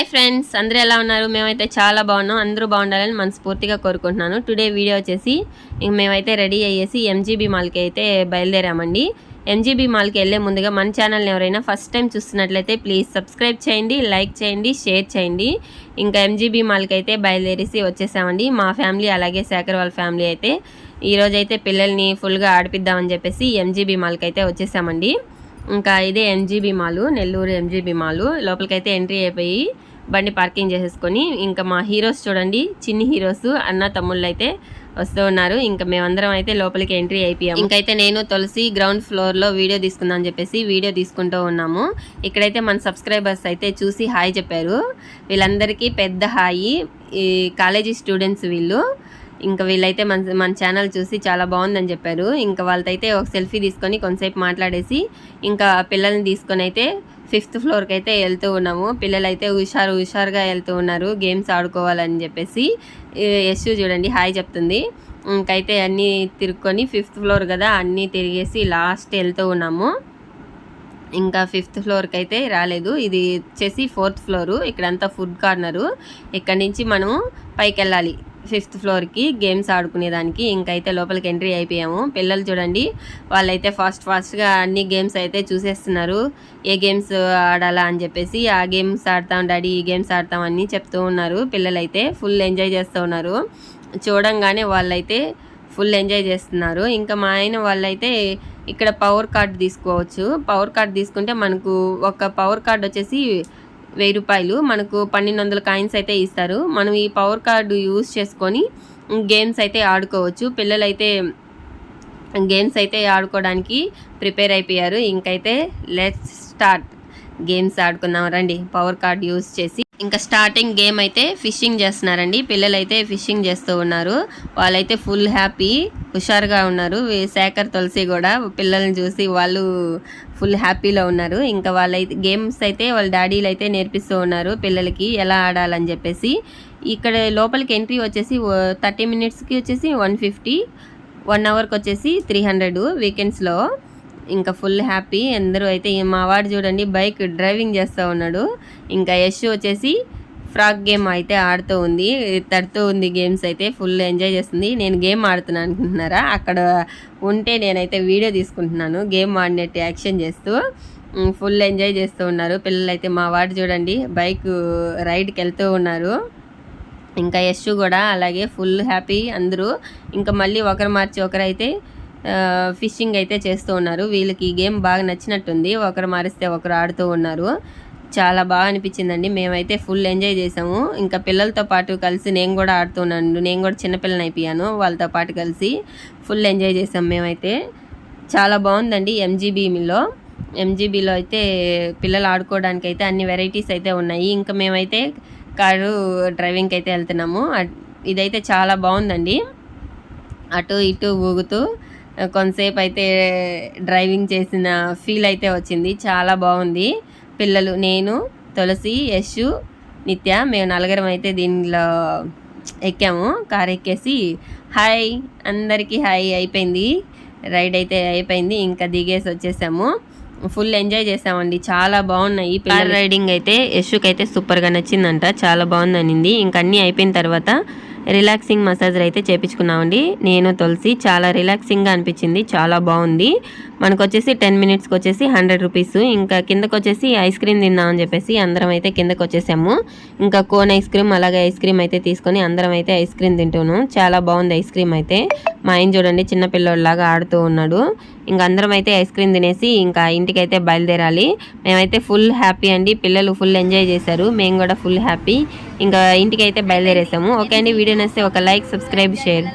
Hi friends అందరూ ఎలా ఉన్నారు? మేమైతే చాలా బాగున్నాం. అందరూ బాగుండాలని మనస్ఫూర్తిగా కోరుకుంటున్నాను. టుడే వీడియో వచ్చేసి ఇంక మేమైతే రెడీ అయ్యేసి ఎంజీబీ మాల్కి అయితే బయలుదేరామండి. ఎంజీబీ మాల్కి వెళ్ళే ముందుగా మన ఛానల్ని ఎవరైనా ఫస్ట్ టైం చూస్తున్నట్లయితే ప్లీజ్ సబ్స్క్రైబ్ చేయండి లైక్ చేయండి షేర్ చేయండి. ఇంకా ఎంజీబీ మాల్కి అయితే బయలుదేరేసి వచ్చేసామండి. మా ఫ్యామిలీ అలాగే శేఖర్ వాళ్ళ ఫ్యామిలీ అయితే ఈరోజైతే పిల్లల్ని ఫుల్గా ఆడిపిద్దామని చెప్పేసి ఎంజీబీ మాల్కి అయితే వచ్చేసామండి. ఇంకా ఇదే MGB mall Nellore MGB mall లోపలికైతే ఎంట్రీ అయిపోయి బండి పార్కింగ్ చేసేసుకొని ఇంకా మా హీరోస్ చూడండి చిన్ని హీరోస్ అన్న తమ్ముళ్ళు అయితే వస్తూ ఉన్నారు. ఇంకా మేమందరం అయితే లోపలికి ఎంట్రీ అయిపోయాం ఇంకైతే నేను తులసి గ్రౌండ్ ఫ్లోర్లో వీడియో తీసుకుందాం చెప్పేసి వీడియో తీసుకుంటూ ఉన్నాము. ఇక్కడైతే మన సబ్స్క్రైబర్స్ అయితే చూసి హాయ్ చెప్పారు. వీళ్ళందరికీ పెద్ద హాయి ఈ కాలేజీ స్టూడెంట్స్ వీళ్ళు. ఇంకా వీళ్ళైతే మన మన ఛానల్ చూసి చాలా బాగుందని చెప్పారు. ఇంకా వాళ్ళైతే ఒక సెల్ఫీ తీసుకొని కొంతసేపు మాట్లాడేసి ఇంకా పిల్లల్ని తీసుకొని అయితే ఫిఫ్త్ ఫ్లోర్కి అయితే వెళ్తూ ఉన్నాము. పిల్లలైతే హుషారు హుషారుగా వెళ్తూ ఉన్నారు. గేమ్స్ ఆడుకోవాలని చెప్పేసి యశ్ చూడండి హాయ్ చెప్తుంది. ఇంకైతే అన్నీ తిరుక్కొని ఫిఫ్త్ ఫ్లోర్ కదా అన్నీ తిరిగేసి లాస్ట్ వెళ్తూ ఉన్నాము. ఇంకా ఫిఫ్త్ ఫ్లోర్కి అయితే రాలేదు. ఇది వచ్చేసి ఫోర్త్ ఫ్లోరు. ఇక్కడంతా ఫుడ్ కార్నరు. ఇక్కడ నుంచి మనము పైకి వెళ్ళాలి ఫిఫ్త్ ఫ్లోర్కి గేమ్స్ ఆడుకునేదానికి ఇంకైతే లోపలికి ఎంట్రీ అయిపోయాము. పిల్లలు చూడండి వాళ్ళైతే ఫాస్ట్ ఫాస్ట్గా అన్ని గేమ్స్ అయితే చూసేస్తున్నారు. ఏ గేమ్స్ ఆడాలా అని చెప్పేసి ఆ గేమ్స్ ఆడతాం డాడీ ఈ గేమ్స్ ఆడతాం అని చెప్తూ ఉన్నారు. పిల్లలైతే ఫుల్ ఎంజాయ్ చేస్తూ ఉన్నారు. చూడంగానే వాళ్ళైతే ఫుల్ ఎంజాయ్ చేస్తున్నారు. ఇంకా మా ఆయన వాళ్ళైతే ఇక్కడ పవర్ కార్డ్ తీసుకోవచ్చు. పవర్ కార్డ్ తీసుకుంటే మనకు ఒక పవర్ కార్డ్ వచ్చేసి వెయ్యి రూపాయలు. మనకు పన్నెండు వందల కాయిన్స్ అయితే ఇస్తారు. మనం ఈ పవర్ కార్డు యూస్ చేసుకొని గేమ్స్ అయితే ఆడుకోవచ్చు. పిల్లలైతే గేమ్స్ అయితే ఆడుకోవడానికి ప్రిపేర్ అయిపోయారు. ఇంకైతే లెట్స్ స్టార్ట్. గేమ్స్ ఆడుకుందాం. రండి. పవర్ కార్డ్ యూస్ చేసి. ఇంకా స్టార్టింగ్ గేమ్ అయితే ఫిషింగ్ చేస్తున్నారండి. పిల్లలు అయితే ఫిషింగ్ చేస్తూ ఉన్నారు. వాళ్ళైతే ఫుల్ హ్యాపీ. హుషారుగా ఉన్నారు. శేఖర్ తులసి కూడా పిల్లల్ని చూసి వాళ్ళు ఫుల్ హ్యాపీలో ఉన్నారు. ఇంకా వాళ్ళైతే గేమ్స్ అయితే వాళ్ళ డాడీలు అయితే నేర్పిస్తూ ఉన్నారు పిల్లలకి ఎలా ఆడాలని చెప్పేసి. ఇక్కడ లోపలికి ఎంట్రీ వచ్చేసి థర్టీ మినిట్స్కి వచ్చేసి వన్ ఫిఫ్టీ వన్ అవర్కి వచ్చేసి త్రీ హండ్రెడ్ వీకెండ్స్లో. ఇంకా ఫుల్ హ్యాపీ. అందరూ అయితే మా వాడు చూడండి బైక్ డ్రైవింగ్ చేస్తూ ఉన్నాడు. ఇంకా యశ్ వచ్చేసి ఫ్రాక్ గేమ్ అయితే ఆడుతూ ఉంది తడుతూ ఉంది గేమ్స్ అయితే ఫుల్ ఎంజాయ్ చేస్తుంది. నేను గేమ్ ఆడుతున్నాను అనుకుంటున్నారా? అక్కడ ఉంటే నేనైతే వీడియో తీసుకుంటున్నాను గేమ్ ఆడినట్టు యాక్షన్ చేస్తూ ఫుల్ ఎంజాయ్ చేస్తూ ఉన్నారు. పిల్లలు అయితే మా వాడు చూడండి బైక్ రైడ్కి వెళ్తూ ఉన్నారు. ఇంకా యశ్ కూడా అలాగే ఫుల్ హ్యాపీ అందరూ. ఇంకా మళ్ళీ ఒకరు మార్చి ఒకరైతే ఫిషింగ్ అయితే చేస్తూ ఉన్నారు. వీళ్ళకి ఈ గేమ్ బాగా నచ్చినట్టుంది. ఒకరు మారిస్తే ఒకరు ఆడుతూ ఉన్నారు. చాలా బాగా అనిపించిందండి. మేమైతే ఫుల్ ఎంజాయ్ చేసాము. ఇంకా పిల్లలతో పాటు కలిసి నేను కూడా ఆడుతున్నాను. నేను కూడా చిన్నపిల్లని అయిపోయాను. వాళ్ళతో పాటు కలిసి ఫుల్ ఎంజాయ్ చేసాం మేమైతే. చాలా బాగుందండి ఎంజీబీలో ఎంజీబీలో అయితే పిల్లలు ఆడుకోవడానికి అయితే అన్ని వెరైటీస్ అయితే ఉన్నాయి. ఇంకా మేమైతే కారు డ్రైవింగ్కి అయితే వెళ్తున్నాము. ఇదైతే చాలా బాగుందండి. అటు ఇటు ఊగుతూ కొంతసేపు అయితే డ్రైవింగ్ చేసిన ఫీల్ అయితే వచ్చింది. చాలా బాగుంది. పిల్లలు నేను తులసి యశు నిత్య మేము నలుగురం అయితే దీనిలో ఎక్కాము. కార్ ఎక్కేసి హాయ్ అందరికీ హాయ్ అయిపోయింది. రైడ్ అయితే అయిపోయింది. ఇంకా దిగేసి వచ్చేసాము. ఫుల్ ఎంజాయ్ చేసామండి. చాలా బాగున్నాయి. కార్ రైడింగ్ అయితే యశుకి అయితే సూపర్గా నచ్చిందంట. చాలా బాగుందనింది. ఇంక అన్నీ అయిపోయిన తర్వాత రిలాక్సింగ్ మసాజర్ అయితే చేపించుకున్నామండి. నేను తులసి చాలా రిలాక్సింగ్గా అనిపించింది. చాలా బాగుంది. మనకు వచ్చేసి టెన్ మినిట్స్కి వచ్చేసి హండ్రెడ్ రూపీస్. ఇంకా కిందకు వచ్చేసి ఐస్ క్రీమ్ తిందామని చెప్పేసి అందరం అయితే కిందకు వచ్చేసాము ఇంకా కోన్ ఐస్ క్రీమ్ అలాగే ఐస్ క్రీమ్ అయితే తీసుకొని అందరం అయితే ఐస్ క్రీమ్ తింటున్నాం. చాలా బాగుంది ఐస్ క్రీమ్ అయితే. మా ఆయన చూడండి చిన్నపిల్లలాగా ఆడుతూ ఉన్నాడు. ఇంకా అందరం అయితే ఐస్ క్రీమ్ తినేసి ఇంకా ఇంటికైతే బయలుదేరాలి. మేమైతే ఫుల్ హ్యాపీ అండి. పిల్లలు ఫుల్ ఎంజాయ్ చేశారు. మేము కూడా ఫుల్ హ్యాపీ. ఇంకా ఇంటికి అయితే బయలుదేరేసాము. ఓకే అండి. వీడియో నచ్చితే ఒక లైక్ సబ్స్క్రైబ్ షేర్.